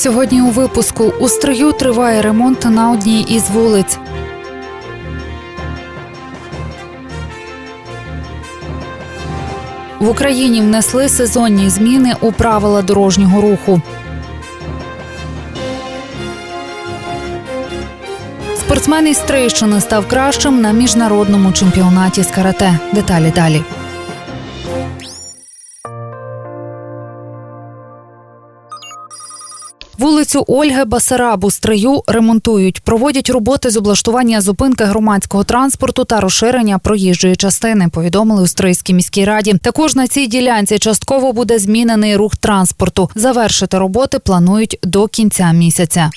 Сьогодні у випуску у стрию триває ремонт на одній із вулиць. В Україні внесли сезонні зміни у правила дорожнього руху. Спортсмен із Стрийщини став кращим на міжнародному чемпіонаті з карате. Деталі далі. Вулицю Ольги Басарабу Стрию ремонтують, проводять роботи з облаштування зупинки громадського транспорту та розширення проїжджої частини. Повідомили у Стрийській міській раді. Також на цій ділянці частково буде змінений рух транспорту. Завершити роботи планують до кінця місяця.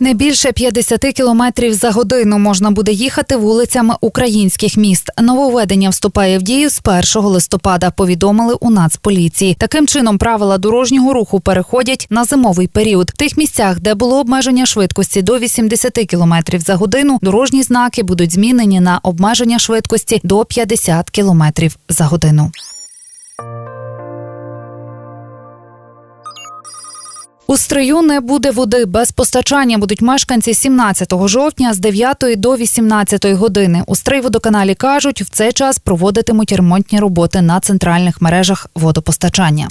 Не більше 50 кілометрів за годину можна буде їхати вулицями українських міст. Нововведення вступає в дію з 1 листопада. Повідомили у Нацполіції. Таким чином правила дорожнього руху переходять на зимовий період. В тих місцях, де було обмеження швидкості до 80 кілометрів за годину, дорожні знаки будуть змінені на обмеження швидкості до 50 кілометрів за годину. У стрию не буде води. Без постачання будуть мешканці 17 жовтня з 9 до 18 години. У Стрийводоканалі кажуть, в цей час проводитимуть ремонтні роботи на центральних мережах водопостачання.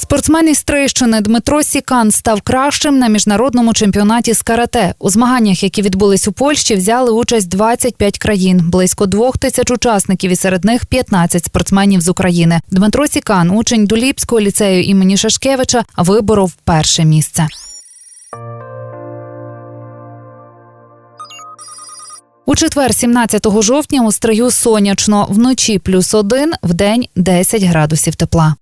Спортсмен із Стрийщини Дмитро Сікан став кращим на міжнародному чемпіонаті з карате. У змаганнях, які відбулись у Польщі, взяли участь 25 країн, близько двох тисяч учасників, і серед них 15 спортсменів з України. Дмитро Сікан, учень Дуліпського ліцею імені Шашкевича, виборов перше місце. У четвер, 17 жовтня, у стрию сонячно, вночі плюс один, вдень 10 градусів тепла.